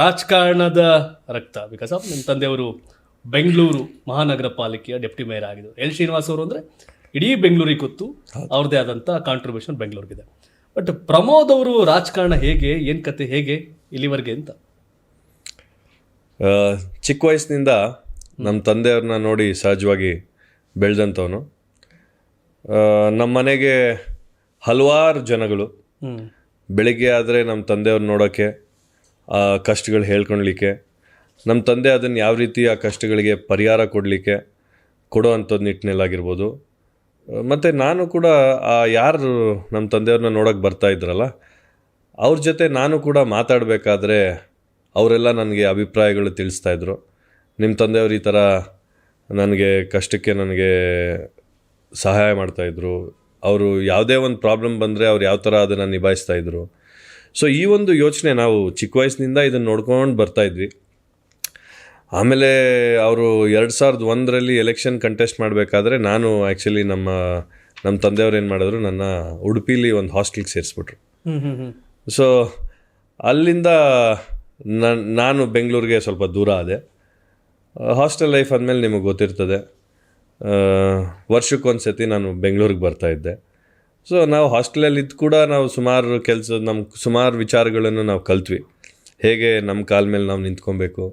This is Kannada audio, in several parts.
ರಾಜಕಾರಣದ ರಕ್ತ. ಬಿಕಾಸ್ ಆಫ್ ನಿಮ್ಮ ತಂದೆಯವರು ಬೆಂಗಳೂರು ಮಹಾನಗರ ಪಾಲಿಕೆಯ ಡೆಪ್ಟಿ ಮೇಯರ್ ಆಗಿದ್ದರು. ಎಲ್ ಶ್ರೀನಿವಾಸ್ ಅವರು ಅಂದರೆ ಇಡೀ ಬೆಂಗಳೂರಿಗೆ ಗೊತ್ತು. ಅವ್ರದ್ದೇ ಆದಂಥ ಕಾಂಟ್ರಿಬ್ಯೂಷನ್ ಬೆಂಗಳೂರಿಗಿದೆ. ಬಟ್ ಪ್ರಮೋದ್ ಅವರು ರಾಜಕಾರಣ ಹೇಗೆ ಏನು ಕತೆ ಹೇಗೆ ಇಲ್ಲಿವರೆಗೆ ಅಂತ? ಚಿಕ್ಕ ವಯಸ್ಸಿನಿಂದ ನಮ್ಮ ತಂದೆಯವ್ರನ್ನ ನೋಡಿ ಸಹಜವಾಗಿ ಬೆಳೆದಂಥವನು. ನಮ್ಮ ಮನೆಗೆ ಹಲವಾರು ಜನಗಳು. ಬೆಳಿಗ್ಗೆ ಆದರೆ ನಮ್ಮ ತಂದೆಯವ್ರು ನೋಡೋಕ್ಕೆ ಕಷ್ಟಗಳು ಹೇಳ್ಕೊಳ್ಲಿಕ್ಕೆ. ನಮ್ಮ ತಂದೆ ಅದನ್ನು ಯಾವ ರೀತಿ ಆ ಕಷ್ಟಗಳಿಗೆ ಪರಿಹಾರ ಕೊಡಲಿಕ್ಕೆ ಕೊಡೋ ಅಂಥದ್ದು ನಿಟ್ಟಿನಲ್ಲಾಗಿರ್ಬೋದು ಮತ್ತು ನಾನು ಕೂಡ ಆ ಯಾರು ನಮ್ಮ ತಂದೆಯವ್ರನ್ನ ನೋಡೋಕೆ ಬರ್ತಾ ಇದ್ರಲ್ಲ, ಅವ್ರ ಜೊತೆ ನಾನು ಕೂಡ ಮಾತಾಡಬೇಕಾದ್ರೆ ಅವರೆಲ್ಲ ನನಗೆ ಅಭಿಪ್ರಾಯಗಳು ತಿಳಿಸ್ತಾ ಇದ್ರು. ನಿಮ್ಮ ತಂದೆಯವರು ಈ ಥರ ನನಗೆ ಕಷ್ಟಕ್ಕೆ ನನಗೆ ಸಹಾಯ ಮಾಡ್ತಾಯಿದ್ರು ಅವರು ಯಾವುದೇ ಒಂದು ಪ್ರಾಬ್ಲಮ್ ಬಂದರೆ ಅವ್ರು ಯಾವ ಥರ ಅದನ್ನು ನಿಭಾಯಿಸ್ತಾ ಇದ್ರು. ಸೊ ಈ ಒಂದು ಯೋಚನೆ ನಾವು ಚಿಕ್ಕ ವಯಸ್ಸಿನಿಂದ ಇದನ್ನು ನೋಡ್ಕೊಂಡು ಬರ್ತಾ ಇದ್ವಿ. ಆಮೇಲೆ ಅವರು ಎರಡು ಸಾವಿರದ ಒಂದರಲ್ಲಿ ಎಲೆಕ್ಷನ್ ಕಂಟೆಸ್ಟ್ ಮಾಡಬೇಕಾದ್ರೆ ನಾನು ಆ್ಯಕ್ಚುಲಿ ನಮ್ಮ ನಮ್ಮ ತಂದೆಯವ್ರು ಏನು ಮಾಡಿದ್ರು ನನ್ನ ಉಡುಪಿಲಿ ಒಂದು ಹಾಸ್ಟೆಲ್ಗೆ ಸೇರಿಸ್ಬಿಟ್ರು. ಸೊ ಅಲ್ಲಿಂದ ನನ್ ನಾನು ಬೆಂಗಳೂರಿಗೆ ಸ್ವಲ್ಪ ದೂರ ಆದೆ. ಹಾಸ್ಟೆಲ್ ಲೈಫ್ ಅಂದಮೇಲೆ ನಿಮಗೆ ಗೊತ್ತಿರ್ತದೆ. ವರ್ಷಕ್ಕೊಂದ್ಸತಿ ವರ್ಷಕ್ಕೊಂದು ಸತಿ ನಾನು ಬೆಂಗಳೂರಿಗೆ ಬರ್ತಾ ಇದ್ದೆ. ಸೊ ನಾವು ಹಾಸ್ಟೆಲಲ್ಲಿ ಇದ್ದು ಕೂಡ ನಾವು ಸುಮಾರು ಕೆಲಸ ನಮ್ಮ ಸುಮಾರು ವಿಚಾರಗಳನ್ನು ನಾವು ಕಲ್ತ್ವಿ. ಹೇಗೆ ನಮ್ಮ ಕಾಲ ಮೇಲೆ ನಾವು ನಿಂತ್ಕೊಬೇಕು,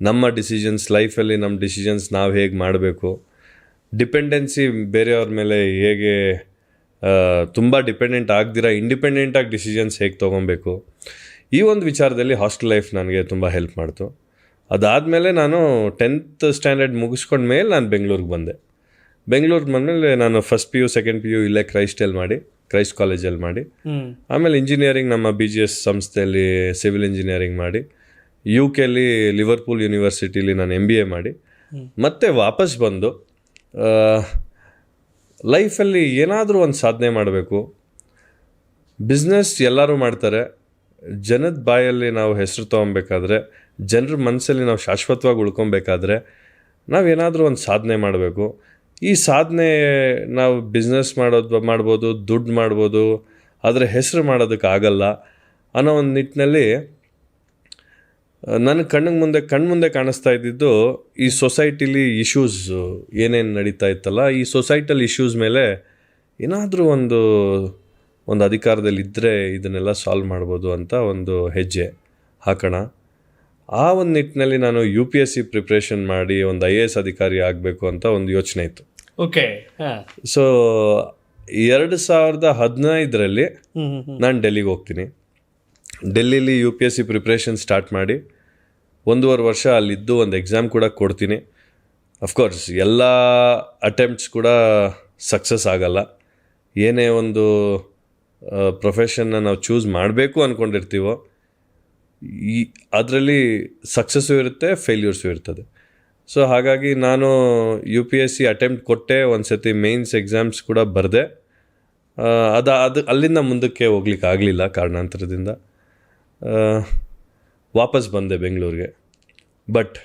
ನಮ್ಮ ಡಿಸಿಷನ್ಸ್ ಲೈಫಲ್ಲಿ ನಮ್ಮ ಡಿಸಿಷನ್ಸ್ ನಾವು ಹೇಗೆ ಮಾಡಬೇಕು ಡಿಪೆಂಡೆನ್ಸಿ ಬೇರೆಯವ್ರ ಮೇಲೆ ಹೇಗೆ ತುಂಬ ಡಿಪೆಂಡೆಂಟ್ ಆಗ್ದಿರ ಇಂಡಿಪೆಂಡೆಂಟಾಗಿ ಡಿಸಿಷನ್ಸ್ ಹೇಗೆ ತೊಗೊಬೇಕು, ಈ ಒಂದು ವಿಚಾರದಲ್ಲಿ ಹಾಸ್ಟೆಲ್ ಲೈಫ್ ನನಗೆ ತುಂಬ ಹೆಲ್ಪ್ ಮಾಡ್ತು. ಅದಾದಮೇಲೆ ನಾನು ಟೆಂತ್ ಸ್ಟ್ಯಾಂಡರ್ಡ್ ಮುಗಿಸ್ಕೊಂಡ್ಮೇಲೆ ನಾನು ಬೆಂಗಳೂರಿಗೆ ಬಂದೆ. ಬೆಂಗಳೂರಿಗೆ ಬಂದಮೇಲೆ ನಾನು first P U second P U ಇಲ್ಲೇ ಕ್ರೈಸ್ಟಲ್ಲಿ ಮಾಡಿ ಕ್ರೈಸ್ಟ್ ಕಾಲೇಜಲ್ಲಿ ಮಾಡಿ. ಆಮೇಲೆ ಇಂಜಿನಿಯರಿಂಗ್ ನಮ್ಮ ಬಿ ಜಿ ಎಸ್ ಸಂಸ್ಥೆಯಲ್ಲಿ ಸಿವಿಲ್ ಇಂಜಿನಿಯರಿಂಗ್ ಮಾಡಿ ಯು ಕೆಲಿ ಲಿವರ್ಪೂಲ್ ಯೂನಿವರ್ಸಿಟಿಲಿ ನಾನು ಎಂ ಬಿ ಎ ಮಾಡಿ. ಮತ್ತೆ ವಾಪಸ್ ಬಂದು ಲೈಫಲ್ಲಿ ಏನಾದರೂ ಒಂದು ಸಾಧನೆ ಮಾಡಬೇಕು. ಬಿಸ್ನೆಸ್ ಎಲ್ಲರೂ ಮಾಡ್ತಾರೆ. ಜನದ ಬಾಯಲ್ಲಿ ನಾವು ಹೆಸರು ತೊಗೊಬೇಕಾದ್ರೆ ಜನರ ಮನಸ್ಸಲ್ಲಿ ನಾವು ಶಾಶ್ವತವಾಗಿ ಉಳ್ಕೊಬೇಕಾದ್ರೆ ನಾವೇನಾದರೂ ಒಂದು ಸಾಧನೆ ಮಾಡಬೇಕು. ಈ ಸಾಧನೆ ನಾವು ಬಿಸ್ನೆಸ್ ಮಾಡೋದು, ಮಾಡ್ಬೋದು, ದುಡ್ಡು ಮಾಡ್ಬೋದು, ಆದರೆ ಹೆಸರು ಮಾಡೋದಕ್ಕೆ ಆಗಲ್ಲ ಅನ್ನೋ ಒಂದು ನಿಟ್ಟಿನಲ್ಲಿ ನನ್ನ ಕಣ್ಣಿಗೆ ಮುಂದೆ ಕಣ್ಣು ಮುಂದೆ ಕಾಣಿಸ್ತಾ ಇದ್ದಿದ್ದು ಈ ಸೊಸೈಟಿಲಿ ಇಶ್ಯೂಸ್ ಏನೇನು ನಡೀತಾ ಇತ್ತಲ್ಲ, ಈ ಸೊಸೈಟಲ್ ಇಶ್ಯೂಸ್ ಮೇಲೆ ಏನಾದರೂ ಒಂದು ಒಂದು ಅಧಿಕಾರದಲ್ಲಿ ಇದ್ದರೆ ಇದನ್ನೆಲ್ಲ ಸಾಲ್ವ್ ಮಾಡ್ಬೋದು ಅಂತ ಒಂದು ಹೆಜ್ಜೆ ಹಾಕೋಣ. ಆ ಒಂದು ನಿಟ್ಟಿನಲ್ಲಿ ನಾನು U P S C preparation ಮಾಡಿ ಒಂದು ಐ ಎ ಎಸ್ ಅಧಿಕಾರಿ ಆಗಬೇಕು ಅಂತ ಒಂದು ಯೋಚನೆ ಇತ್ತು. ಓಕೆ ಹಾ. ಸೊ ಎರಡು ಸಾವಿರದ ಹದಿನೈದರಲ್ಲಿ ನಾನು ಡೆಲ್ಲಿಗೆ ಹೋಗ್ತೀನಿ. ಡೆಲ್ಲಿಲಿ U P S C preparation start ಮಾಡಿ ಒಂದೂವರೆ ವರ್ಷ ಅಲ್ಲಿದ್ದು ಒಂದು ಎಕ್ಸಾಮ್ ಕೂಡ ಕೊಡ್ತೀನಿ. ಅಫ್ಕೋರ್ಸ್ ಎಲ್ಲ ಅಟೆಂಪ್ಟ್ಸ್ ಕೂಡ ಸಕ್ಸಸ್ ಆಗಲ್ಲ. ಏನೇ ಒಂದು ಪ್ರೊಫೆಷನ್ನ ನಾವು ಚೂಸ್ ಮಾಡಬೇಕು ಅಂದ್ಕೊಂಡಿರ್ತೀವೋ ಈ ಅದರಲ್ಲಿ ಸಕ್ಸಸ್ಸು ಇರುತ್ತೆ ಫೇಲ್ಯೂರ್ಸು ಇರ್ತದೆ. ಸೊ ಹಾಗಾಗಿ ನಾನು U P S C attempt ಕೊಟ್ಟೆ ಒಂದು ಸತಿ ಮೇನ್ಸ್ ಎಕ್ಸಾಮ್ಸ್ ಕೂಡ ಬರೆದೆ. ಅದು ಅದು ಅಲ್ಲಿಂದ ಮುಂದಕ್ಕೆ ಹೋಗ್ಲಿಕ್ಕೆ ಆಗಲಿಲ್ಲ ಕಾರಣಾಂತರದಿಂದ. ವಾಪಸ್ ಬಂದೆ ಬೆಂಗಳೂರಿಗೆ. ಬಟ್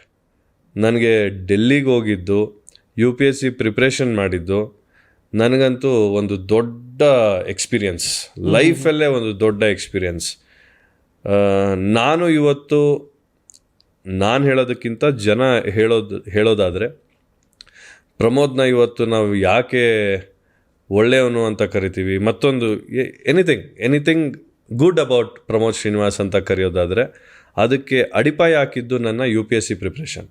ನನಗೆ ಡೆಲ್ಲಿಗೆ ಹೋಗಿದ್ದು U P S C preparation ಮಾಡಿದ್ದು ನನಗಂತೂ ಒಂದು ದೊಡ್ಡ ಎಕ್ಸ್ಪೀರಿಯನ್ಸ್ ಲೈಫಲ್ಲೇ ಒಂದು ದೊಡ್ಡ ಎಕ್ಸ್ಪೀರಿಯನ್ಸ್ ನಾನು ಇವತ್ತು ನಾನು ಹೇಳೋದಕ್ಕಿಂತ ಜನ ಹೇಳೋದು, ಹೇಳೋದಾದರೆ ಪ್ರಮೋದ್ನ ಇವತ್ತು ನಾವು ಯಾಕೆ ಒಳ್ಳೆಯವನು ಅಂತ ಕರಿತೀವಿ, ಮತ್ತೊಂದು anything anything good about Pramod Srinivas ಅಂತ ಕರೆಯೋದಾದರೆ ಅದಕ್ಕೆ ಅಡಿಪಾಯ ಹಾಕಿದ್ದು ನನ್ನ U P S C preparation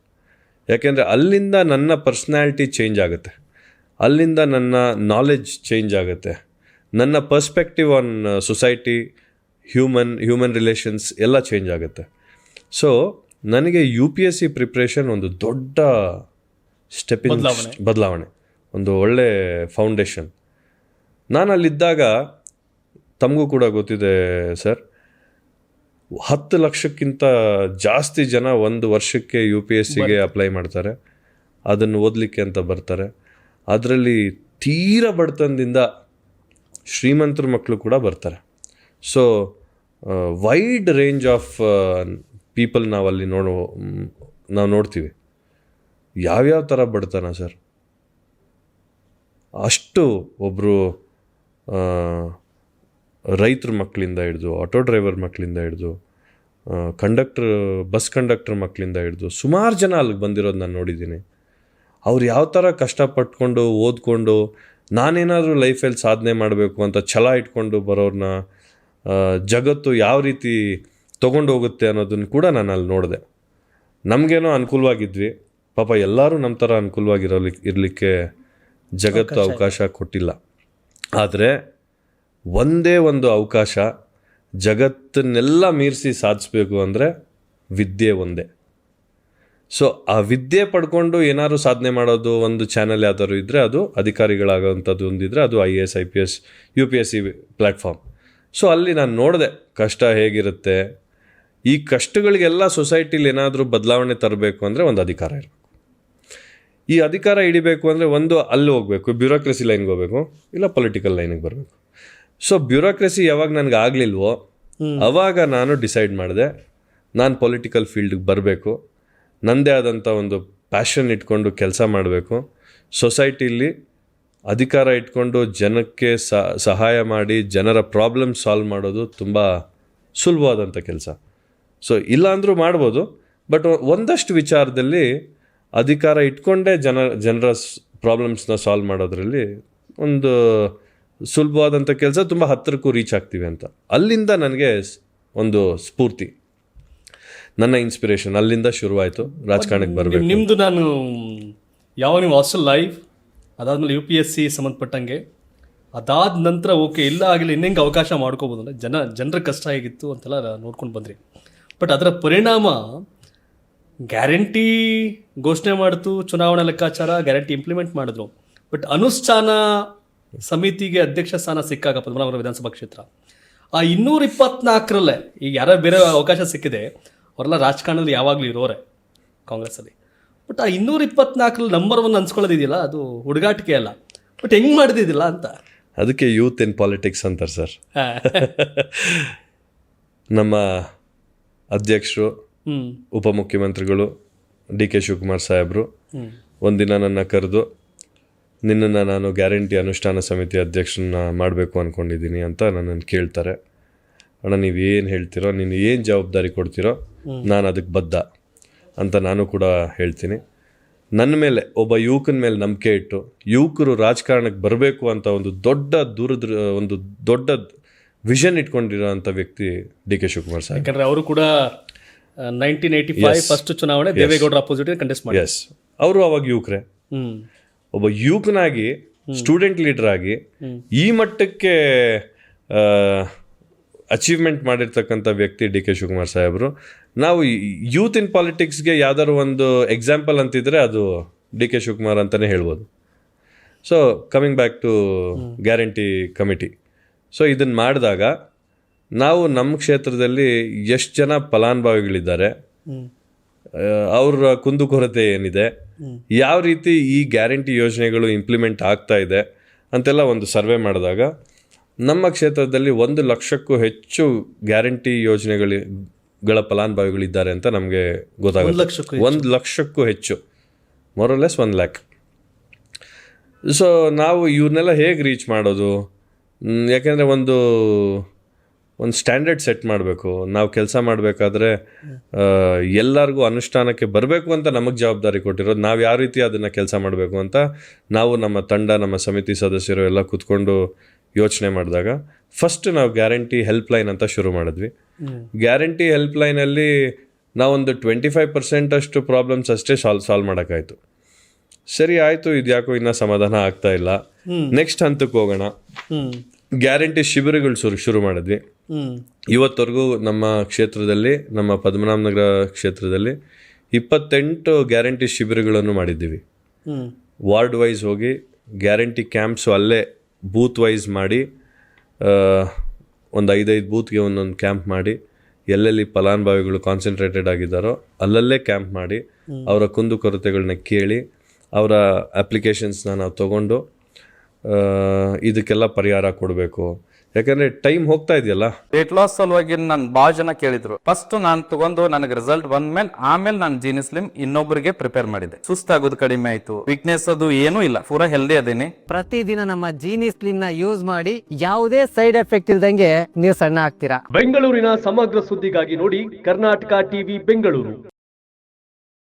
ಯಾಕೆಂದರೆ ಅಲ್ಲಿಂದ ನನ್ನ ಪರ್ಸ್ನಾಲಿಟಿ ಚೇಂಜ್ ಆಗುತ್ತೆ. ಅಲ್ಲಿಂದ ನನ್ನ ನಾಲೆಡ್ಜ್ ಚೇಂಜ್ ಆಗುತ್ತೆ. ನನ್ನ perspective on society human human relations ಎಲ್ಲ ಚೇಂಜ್ ಆಗುತ್ತೆ. ಸೊ ನನಗೆ U P S C preparation ಒಂದು ದೊಡ್ಡ ಸ್ಟೆಪಿಂಗ್ ಬದಲಾವಣೆ. ಬದಲಾವಣೆ. ಒಂದು ಒಳ್ಳೆ ಫೌಂಡೇಶನ್ ನಾನು ಅಲ್ಲಿದ್ದಾಗ ತಮಗೂ ಕೂಡ ಗೊತ್ತಿದೆ ಸರ್ ಹತ್ತು ಲಕ್ಷಕ್ಕಿಂತ ಜಾಸ್ತಿ ಜನ ಒಂದು ವರ್ಷಕ್ಕೆ ಯು ಪಿ ಎಸ್ ಸಿಗೆ ಅಪ್ಲೈ ಮಾಡ್ತಾರೆ. ಅದನ್ನು ಓದಲಿಕ್ಕೆ ಅಂತ ಬರ್ತಾರೆ. ಅದರಲ್ಲಿ ತೀರ ಬಡತನದಿಂದ ಶ್ರೀಮಂತರ ಮಕ್ಕಳು ಕೂಡ ಬರ್ತಾರೆ. So wide range of people ನಾವಲ್ಲಿ ನೋಡೋ ನಾವು ನೋಡ್ತೀವಿ. ಯಾವ್ಯಾವ ಥರ ಬಡತನ ಸರ್? ಅಷ್ಟು ಒಬ್ಬರು ರೈತರ ಮಕ್ಕಳಿಂದ ಹಿಡಿದು ಆಟೋ ಡ್ರೈವರ್ ಮಕ್ಕಳಿಂದ ಹಿಡಿದು ಕಂಡಕ್ಟ್ರ್ ಬಸ್ ಕಂಡಕ್ಟರ್ ಮಕ್ಕಳಿಂದ ಹಿಡಿದು, ಸುಮಾರು ಜನ ಅಲ್ಲಿಗೆ ಬಂದಿರೋದು ನಾನು ನೋಡಿದ್ದೀನಿ. ಅವ್ರು ಯಾವ ಥರ ಕಷ್ಟಪಟ್ಕೊಂಡು ಓದ್ಕೊಂಡು ನಾನೇನಾದರೂ ಲೈಫಲ್ಲಿ ಸಾಧನೆ ಮಾಡಬೇಕು ಅಂತ ಛಲ ಇಟ್ಕೊಂಡು ಬರೋರನ್ನ ಜಗತ್ತು ಯಾವ ರೀತಿ ತೊಗೊಂಡು ಹೋಗುತ್ತೆ ಅನ್ನೋದನ್ನು ಕೂಡ ನಾನು ಅಲ್ಲಿ ನೋಡಿದೆ. ನಮಗೇನೋ ಅನುಕೂಲವಾಗಿದ್ವಿ. ಪಾಪ ಎಲ್ಲರೂ ನಮ್ಮ ಥರ ಅನುಕೂಲವಾಗಿರಲಿ ಇರಲಿಕ್ಕೆ ಜಗತ್ತು ಅವಕಾಶ ಕೊಟ್ಟಿಲ್ಲ. ಆದರೆ ಒಂದೇ ಒಂದು ಅವಕಾಶ ಜಗತ್ತನ್ನೆಲ್ಲ ಮೀರಿಸಿ ಸಾಧಿಸ್ಬೇಕು ಅಂದರೆ ವಿದ್ಯೆ ಒಂದೇ. ಸೊ ಆ ವಿದ್ಯೆ ಪಡ್ಕೊಂಡು ಏನಾದ್ರು ಸಾಧನೆ ಮಾಡೋದು ಒಂದು ಚಾನಲ್ ಯಾವ್ದಾದ್ರು ಇದ್ದರೆ ಅದು ಅಧಿಕಾರಿಗಳಾಗೋವಂಥದ್ದು ಒಂದಿದ್ರೆ ಅದು I A S I P S U P S C platform so ಅಲ್ಲಿ ನಾನು ನೋಡಿದೆ ಕಷ್ಟ ಹೇಗಿರುತ್ತೆ? ಈ ಕಷ್ಟಗಳಿಗೆಲ್ಲ ಸೊಸೈಟಿಲಿ ಏನಾದರೂ ಬದಲಾವಣೆ ತರಬೇಕು ಅಂದರೆ ಒಂದು ಅಧಿಕಾರ ಇರಬೇಕು. ಈ ಅಧಿಕಾರ ಹಿಡಿಬೇಕು ಅಂದರೆ ಒಂದು ಅಲ್ಲಿ ಹೋಗಬೇಕು ಬ್ಯೂರೋಕ್ರಸಿ ಲೈನ್ಗೆ ಹೋಗಬೇಕು ಇಲ್ಲ ಪೊಲಿಟಿಕಲ್ ಲೈನಿಗೆ ಬರಬೇಕು. ಸೊ ಬ್ಯೂರೋಕ್ರಸಿ ಯಾವಾಗ ನನಗೆ ಆಗಲಿಲ್ವೋ ಅವಾಗ ನಾನು ಡಿಸೈಡ್ ಮಾಡಿದೆ ನಾನು ಪೊಲಿಟಿಕಲ್ ಫೀಲ್ಡ್ಗೆ ಬರಬೇಕು ನನ್ನದೇ ಆದಂಥ ಒಂದು ಪ್ಯಾಷನ್ ಇಟ್ಕೊಂಡು ಕೆಲಸ ಮಾಡಬೇಕು ಸೊಸೈಟಿಲಿ ಅಧಿಕಾರ ಇಟ್ಕೊಂಡು ಜನಕ್ಕೆ ಸಹಾಯ ಮಾಡಿ ಜನರ ಪ್ರಾಬ್ಲಮ್ ಸಾಲ್ವ್ ಮಾಡೋದು ತುಂಬ ಸುಲಭವಾದಂಥ ಕೆಲಸ. ಸೊ ಇಲ್ಲಾಂದರೂ ಮಾಡ್ಬೋದು ಬಟ್ ಒಂದಷ್ಟು ವಿಚಾರದಲ್ಲಿ ಅಧಿಕಾರ ಇಟ್ಕೊಂಡೇ ಜನ ಜನರ ಪ್ರಾಬ್ಲಮ್ಸ್ನ ಸಾಲ್ವ್ ಮಾಡೋದ್ರಲ್ಲಿ ಒಂದು ಸುಲಭವಾದಂಥ ಕೆಲಸ ತುಂಬ ಹತ್ತಿರಕ್ಕೂ ರೀಚ್ ಆಗ್ತೀವಿ ಅಂತ. ಅಲ್ಲಿಂದ ನನಗೆ ಒಂದು ಸ್ಫೂರ್ತಿ. ನನ್ನ ಇನ್ಸ್ಪಿರೇಷನ್ ಅಲ್ಲಿಂದ ಶುರುವಾಯಿತು. ರಾಜಕಾರಣಕ್ಕೆ ಬರಬೇಕು ನಿಮ್ಮದು ನಾನು ಯಾವ ನೀವು ಹಾಸ್ಟೆಲ್ ಲೈಫ್ ಅದಾದ್ಮೇಲೆ ಯು ಪಿ ಎಸ್ ಸಿ ಸಂಬಂಧಪಟ್ಟಂಗೆ. ಅದಾದ ನಂತರ ಓಕೆ ಇಲ್ಲ ಆಗಲಿ ಇನ್ನೆಂಗೆ ಅವಕಾಶ ಮಾಡ್ಕೋಬೋದು ಅಂದರೆ ಜನ, ಜನರ ಕಷ್ಟ ಹೇಗಿತ್ತು ಅಂತೆಲ್ಲ ನೋಡ್ಕೊಂಡು ಬಂದ್ರಿ. ಬಟ್ ಅದರ ಪರಿಣಾಮ ಗ್ಯಾರಂಟಿ ಘೋಷಣೆ ಮಾಡಿತು, ಚುನಾವಣಾ ಲೆಕ್ಕಾಚಾರ ಗ್ಯಾರಂಟಿ ಇಂಪ್ಲಿಮೆಂಟ್ ಮಾಡಿದ್ರು. ಬಟ್ ಅನುಷ್ಠಾನ ಸಮಿತಿಗೆ ಅಧ್ಯಕ್ಷ ಸ್ಥಾನ ಸಿಕ್ಕಾಗ ಪದ್ಮನಾಭರ ವಿಧಾನಸಭಾ ಕ್ಷೇತ್ರ. ಆ ಇನ್ನೂರ ಇಪ್ಪತ್ನಾಲ್ಕರಲ್ಲೇ ಈಗ ಯಾರೋ ಬೇರೆ ಅವಕಾಶ ಸಿಕ್ಕಿದೆ, ಅವರೆಲ್ಲ ರಾಜಕಾರಣದಲ್ಲಿ ಯಾವಾಗಲೂ ಇರೋರೆ ಕಾಂಗ್ರೆಸ್ಸಲ್ಲಿ. ಬಟ್ ಆ ಇನ್ನೂರ ಇಪ್ಪತ್ನಾಲ್ಕರಲ್ಲಿ ನಂಬರ್ ಒನ್ ಅನ್ಸ್ಕೊಳ್ಳೋದಿದೆಯಲ್ಲ ಅದು ಹುಡುಗಾಟಿಕೆ ಅಲ್ಲ. ಬಟ್ ಹೆಂಗ್ ಮಾಡಿದಿಲ್ಲ ಅಂತ? ಅದಕ್ಕೆ ಯೂತ್ ಇನ್ ಪಾಲಿಟಿಕ್ಸ್ ಅಂತಾರೆ ಸರ್. ನಮ್ಮ ಅಧ್ಯಕ್ಷರು ಉಪಮುಖ್ಯಮಂತ್ರಿಗಳು ಡಿ ಕೆ ಶಿವಕುಮಾರ್ ಸಾಹೇಬರು ಒಂದಿನ ನನ್ನ ಕರೆದು ನಿನ್ನನ್ನು ನಾನು ಗ್ಯಾರಂಟಿ ಅನುಷ್ಠಾನ ಸಮಿತಿ ಅಧ್ಯಕ್ಷನ ಮಾಡಬೇಕು ಅಂದ್ಕೊಂಡಿದ್ದೀನಿ ಅಂತ ನನ್ನನ್ನು ಕೇಳ್ತಾರೆ. ಅಣ್ಣ ನೀವು ಏನು ಹೇಳ್ತೀರೋ ನೀನು ಏನು ಜವಾಬ್ದಾರಿ ಕೊಡ್ತೀರೋ ನಾನು ಅದಕ್ಕೆ ಬದ್ಧ. ಅಂತ ನಾನು ಕೂಡ ಹೇಳ್ತೀನಿ. ನನ್ನ ಮೇಲೆ ಒಬ್ಬ ಯುವಕನ ಮೇಲೆ ನಂಬಿಕೆ ಇಟ್ಟು ಯುವಕರು ರಾಜಕಾರಣಕ್ಕೆ ಬರಬೇಕು ಅಂತ ಒಂದು ದೊಡ್ಡ ದೂರದ ಒಂದು ದೊಡ್ಡ ವಿಷನ್ ಇಟ್ಕೊಂಡಿರೋ ಅಂಥ ವ್ಯಕ್ತಿ ಡಿ ಕೆ ಶಿವಕುಮಾರ್ ಸರ್ ಯಾಕಂದರೆ ಅವರು ಕೂಡ ನೈನ್ಟೀನ್ ಏಯ್ಟಿ ಫೈವ್ ಫಸ್ಟ್ ಚುನಾವಣೆ ದೇವೇಗೌಡರ ಅಪೋಸಿಟ್ ಕಂಟೆಸ್ಟ್ ಮಾಡಿ ಎಸ್ ಅವರು ಅವಾಗ ಯುವಕರೇ. ಒಬ್ಬ ಯುವಕನಾಗಿ ಸ್ಟೂಡೆಂಟ್ ಲೀಡರ್ ಆಗಿ ಈ ಮಟ್ಟಕ್ಕೆ ಅಚೀವ್ಮೆಂಟ್ ಮಾಡಿರ್ತಕ್ಕಂಥ ವ್ಯಕ್ತಿ ಡಿ ಕೆ ಶಿವಕುಮಾರ್ ಸಾಹೇಬರು. ನಾವು ಯೂತ್ ಇನ್ ಪಾಲಿಟಿಕ್ಸ್ಗೆ ಯಾವ್ದಾದ್ರು ಒಂದು ಎಕ್ಸಾಂಪಲ್ ಅಂತಿದ್ರೆ ಅದು ಡಿ ಕೆ ಶಿವಕುಮಾರ್ ಅಂತಲೇ ಹೇಳ್ಬೋದು. So coming back to guarantee committee so ಇದನ್ನು ಮಾಡಿದಾಗ ನಾವು ನಮ್ಮ ಕ್ಷೇತ್ರದಲ್ಲಿ ಎಷ್ಟು ಜನ ಫಲಾನುಭವಿಗಳಿದ್ದಾರೆ ಅವರ ಕುಂದುಕೊರತೆ ಏನಿದೆ, ಯಾವ ರೀತಿ ಈ ಗ್ಯಾರಂಟಿ ಯೋಜನೆಗಳು ಇಂಪ್ಲಿಮೆಂಟ್ ಆಗ್ತಾ ಇದೆ ಅಂತೆಲ್ಲ ಒಂದು ಸರ್ವೆ ಮಾಡಿದಾಗ ನಮ್ಮ ಕ್ಷೇತ್ರದಲ್ಲಿ ಒಂದು ಲಕ್ಷಕ್ಕೂ ಹೆಚ್ಚು ಗ್ಯಾರಂಟಿ ಯೋಜನೆಗಳಿ ಗಳ ಫಲಾನುಭವಿಗಳಿದ್ದಾರೆ ಅಂತ ನಮಗೆ ಗೊತ್ತಾಗುತ್ತೆ. ಲಕ್ಷಕ್ಕೂ ಒಂದು ಲಕ್ಷಕ್ಕೂ ಹೆಚ್ಚು. ಮೊರಲೆಸ್ ಒನ್ ಲ್ಯಾಕ್ ಸೊ ನಾವು ಇವ್ರನ್ನೆಲ್ಲ ಹೇಗೆ ರೀಚ್ ಮಾಡೋದು? ಯಾಕೆಂದರೆ ಒಂದು ಒಂದು ಸ್ಟ್ಯಾಂಡರ್ಡ್ ಸೆಟ್ ಮಾಡಬೇಕು. ನಾವು ಕೆಲಸ ಮಾಡಬೇಕಾದ್ರೆ ಎಲ್ಲರಿಗೂ ಅನುಷ್ಠಾನಕ್ಕೆ ಬರಬೇಕು ಅಂತ ನಮಗೆ ಜವಾಬ್ದಾರಿ ಕೊಟ್ಟಿರೋದು. ನಾವು ಯಾವ ರೀತಿ ಅದನ್ನು ಕೆಲಸ ಮಾಡಬೇಕು ಅಂತ ನಾವು ನಮ್ಮ ತಂಡ ನಮ್ಮ ಸಮಿತಿ ಸದಸ್ಯರು ಎಲ್ಲ ಕೂತ್ಕೊಂಡು ಯೋಚನೆ ಮಾಡಿದಾಗ ಫಸ್ಟ್ ನಾವು ಗ್ಯಾರಂಟಿ ಹೆಲ್ಪ್ ಲೈನ್ ಅಂತ ಶುರು ಮಾಡಿದ್ವಿ. ಗ್ಯಾರಂಟಿ ಹೆಲ್ಪ್ ಲೈನಲ್ಲಿ ನಾವೊಂದು ಟ್ವೆಂಟಿ ಫೈವ್ ಪರ್ಸೆಂಟ್ ಅಷ್ಟು ಪ್ರಾಬ್ಲಮ್ಸ್ ಅಷ್ಟೇ ಸಾಲ್ವ್ ಸಾಲ್ವ್ ಮಾಡೋಕ್ಕಾಯ್ತು. ಸರಿ, ಆಯಿತು, ಇದ್ಯಾಕೋ ಇನ್ನೂ ಸಮಾಧಾನ ಆಗ್ತಾ ಇಲ್ಲ. ನೆಕ್ಸ್ಟ್ ಹಂತಕ್ಕೆ ಹೋಗೋಣ. ಗ್ಯಾರಂಟಿ ಶಿಬಿರಗಳು ಶುರು ಶುರು ಮಾಡಿದ್ವಿ. ಇವತ್ತವರೆಗೂ ನಮ್ಮ ಕ್ಷೇತ್ರದಲ್ಲಿ, ನಮ್ಮ ಪದ್ಮನಾಭನಗರ ಕ್ಷೇತ್ರದಲ್ಲಿ ಇಪ್ಪತ್ತೆಂಟು ಗ್ಯಾರಂಟಿ ಶಿಬಿರಗಳನ್ನು ಮಾಡಿದ್ದೀವಿ. ವಾರ್ಡ್ ವೈಸ್ ಹೋಗಿ ಗ್ಯಾರಂಟಿ ಕ್ಯಾಂಪ್ಸು ಅಲ್ಲೇ ಬೂತ್ ವೈಸ್ ಮಾಡಿ ಒಂದು ಐದೈದು ಬೂತ್ಗೆ ಒಂದೊಂದು ಕ್ಯಾಂಪ್ ಮಾಡಿ, ಎಲ್ಲೆಲ್ಲಿ ಫಲಾನುಭವಿಗಳು ಕಾನ್ಸಂಟ್ರೇಟೆಡ್ ಆಗಿದ್ದಾರೋ ಅಲ್ಲಲ್ಲೇ ಕ್ಯಾಂಪ್ ಮಾಡಿ, ಅವರ ಕುಂದುಕೊರತೆಗಳನ್ನ ಕೇಳಿ, ಅವರ ಅಪ್ಲಿಕೇಶನ್ಸ್ನ ನಾವು ತಗೊಂಡು ಇದಕ್ಕೆಲ್ಲ ಪರಿಹಾರ ಕೊಡಬೇಕು. ಯಾಕಂದರೆ ಟೈಮ್ ಹೋಗ್ತಾ ಇದೆಯಲ್ಲ? ವೇಟ್ ಲಾಸ್ ಸಲುವಾಗಿ ನನ್ ಭಾಳ ಜನ ಕೇಳಿದ್ರು. ಫಸ್ಟ್ ನಾನು ತಗೊಂಡು ನನಗೆ ರಿಸಲ್ಟ್ ಬಂದ್ಮೇಲೆ ಆಮೇಲೆ ನಾನು ಜೀನಿ ಸ್ಲಿಮ್ ಇನ್ನೊಬ್ಬರಿಗೆ ಪ್ರಿಪೇರ್ ಮಾಡಿದೆ. ಸುಸ್ತಾಗೋದು ಕಡಿಮೆ ಆಯ್ತು. ವೀಕ್ನೆಸ್ ಅದು ಏನೂ ಇಲ್ಲ. ಪೂರಾ ಹೆಲ್ದಿ ಅದೇನಿ. ಪ್ರತಿದಿನ ನಮ್ಮ ಜೀನಿ ಸ್ಲಿಮ್ನ ಯೂಸ್ ಮಾಡಿ ಯಾವುದೇ ಸೈಡ್ ಎಫೆಕ್ಟ್ ಇಲ್ದಂಗೆ ನೀವು ಸಣ್ಣ ಆಗ್ತೀರಾ? ಬೆಂಗಳೂರಿನ ಸಮಗ್ರ ಸುದ್ದಿಗಾಗಿ ನೋಡಿ ಕರ್ನಾಟಕ ಟಿವಿ ಬೆಂಗಳೂರು.